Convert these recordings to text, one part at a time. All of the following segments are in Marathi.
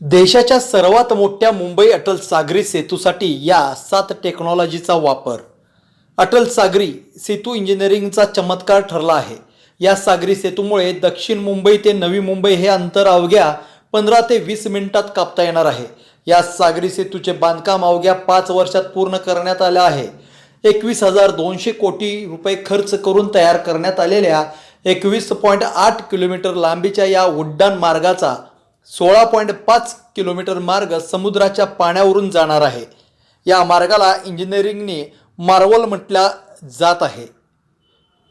देशाच्या सर्वात मोठ्या मुंबई अटल सागरी सेतूसाठी या सात टेक्नॉलॉजीचा वापर. अटल सागरी सेतू इंजिनिअरिंगचा चमत्कार ठरला आहे. या सागरी सेतूमुळे दक्षिण मुंबई ते नवी मुंबई हे अंतर अवघ्या पंधरा ते वीस मिनिटात कापता येणार आहे. या सागरी सेतूचे बांधकाम अवघ्या पाच वर्षात पूर्ण करण्यात आलं आहे. एकवीस हजार दोनशे कोटी रुपये खर्च करून तयार करण्यात आलेल्या एकवीस पॉईंट आठ किलोमीटर लांबीच्या या उड्डाण मार्गाचा सोळा पॉईंट पाच किलोमीटर मार्ग समुद्राच्या पाण्यावरून जाणार आहे. या मार्गाला इंजिनिअरिंगने मार्वल म्हटल्या जात आहे.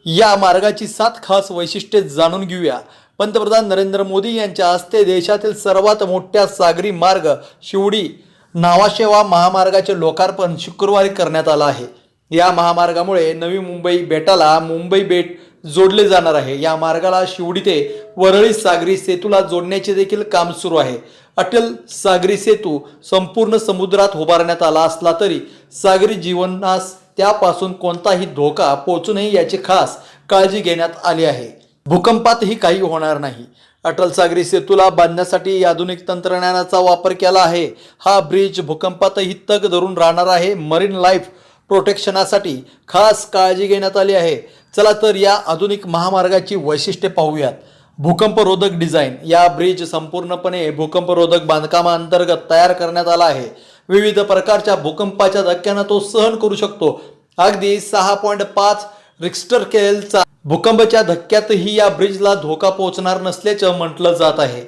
या मार्गाची सात खास वैशिष्ट्ये जाणून घेऊया. पंतप्रधान नरेंद्र मोदी यांच्या हस्ते देशातील सर्वात मोठ्या सागरी मार्ग शिवडी नावाशेवा महामार्गाचे लोकार्पण शुक्रवारी करण्यात आलं आहे. या महामार्गामुळे नवी मुंबई बेटाला मुंबई बेट जोडले जाणार आहे. या मार्गाला शिवडी ते वरळी सागरी सेतूला जोडण्याचे देखील काम सुरू आहे. अटल सागरी सेतू संपूर्ण समुद्रात उभारण्यात आला असला तरी सागरी जीवनास त्यापासून कोणताही धोका पोहोचू नये याची खास काळजी घेण्यात आली आहे. भूकंपातही काही होणार नाही. अटल सागरी सेतूला बांधण्यासाठी आधुनिक तंत्रज्ञानाचा वापर केला आहे. हा ब्रिज भूकंपातही तग धरून राहणार आहे. मरीन लाईफ प्रोटेक्शनासाठी खास काळजी घेण्यात आली आहे. चला तर या आधुनिक महामार्गाची वैशिष्ट्ये पाहूयात. भूकंपरोधक डिझाईन. या ब्रिज संपूर्णपणे भूकंपरोधक बांधकामाअंतर्गत तयार करण्यात आला आहे. विविध प्रकारच्या भूकंपाच्या धक्क्यांना तो सहन करू शकतो. अगदी सहा पॉईंट पाच रिक्स्टर केलचा भूकंपाच्या धक्क्यातही या ब्रिजला धोका पोहोचणार नसल्याचं म्हटलं जात आहे.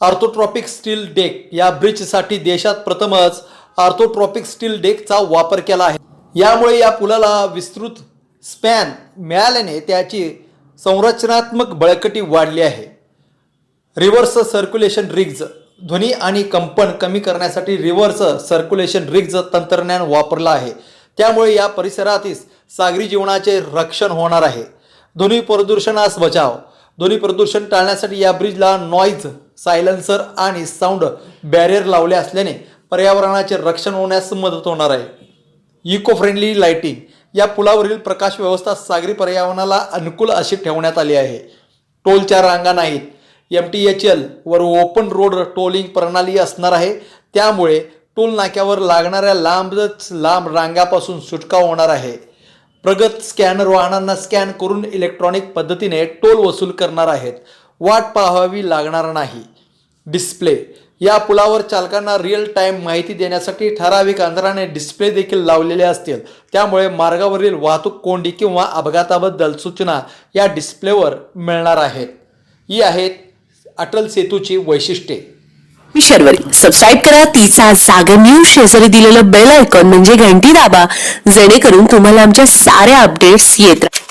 Orthotropic steel deck. या ब्रिजसाठी देशात प्रथमच आर्थोट्रॉपिक स्टील डेकचा वापर केला आहे. यामुळे या पुलाला विस्तृत स्पॅन मिळाल्याने त्याची संरचनात्मक बळकटी वाढली आहे. रिव्हर्स सर्क्युलेशन रिग्ज ध्वनी आणि कंपन कमी करण्यासाठी रिव्हर्स सर्क्युलेशन रिग्ज तंत्रज्ञान वापरलं आहे. त्यामुळे या परिसरातील सागरी जीवनाचे रक्षण होणार आहे. ध्वनी प्रदूषणास बचाव. ध्वनी प्रदूषण टाळण्यासाठी या ब्रिजला नॉईज सायलेन्सर आणि साऊंड बॅरियर लावले असल्याने पर्यावरणाचे रक्षण होण्यास मदत होणार आहे. इको फ्रेंडली लाइटिंग या पुलावरील प्रकाश व्यवस्था सागरी पर्यावरणाला अनुकूल अशी ठेवण्यात आली आहे. टोलच्या रांगा नाहीत. एम टी एच एल वर ओपन रोड टोलिंग प्रणाली असणार आहे. त्यामुळे टोल नाक्यावर लागणाऱ्या लांबच लांब रांगापासून सुटका होणार आहे. प्रगत स्कॅनर वाहनांना स्कॅन करून इलेक्ट्रॉनिक पद्धतीने टोल वसूल करणार आहेत. वाट पाहावी लागणार नाही. डिस्प्ले या पुलावर चालकांना रिअल टाईम माहिती देण्यासाठी ठराविक अंतराने डिस्प्ले देखील लावलेले असतील. त्यामुळे मार्गावरील वाहतूक कोंडी किंवा अपघाताबद्दल सूचना या डिस्प्लेवर मिळणार आहेत. ही आहेत अटल सेतूची वैशिष्ट्ये. मी शर्वरी. सबस्क्राईब करा तिचा जागर न्यूज शेजारी दिलेलं बेल आयकॉन म्हणजे घंटी दाबा. जेणेकरून तुम्हाला आमच्या साऱ्या अपडेट्स येत राहतील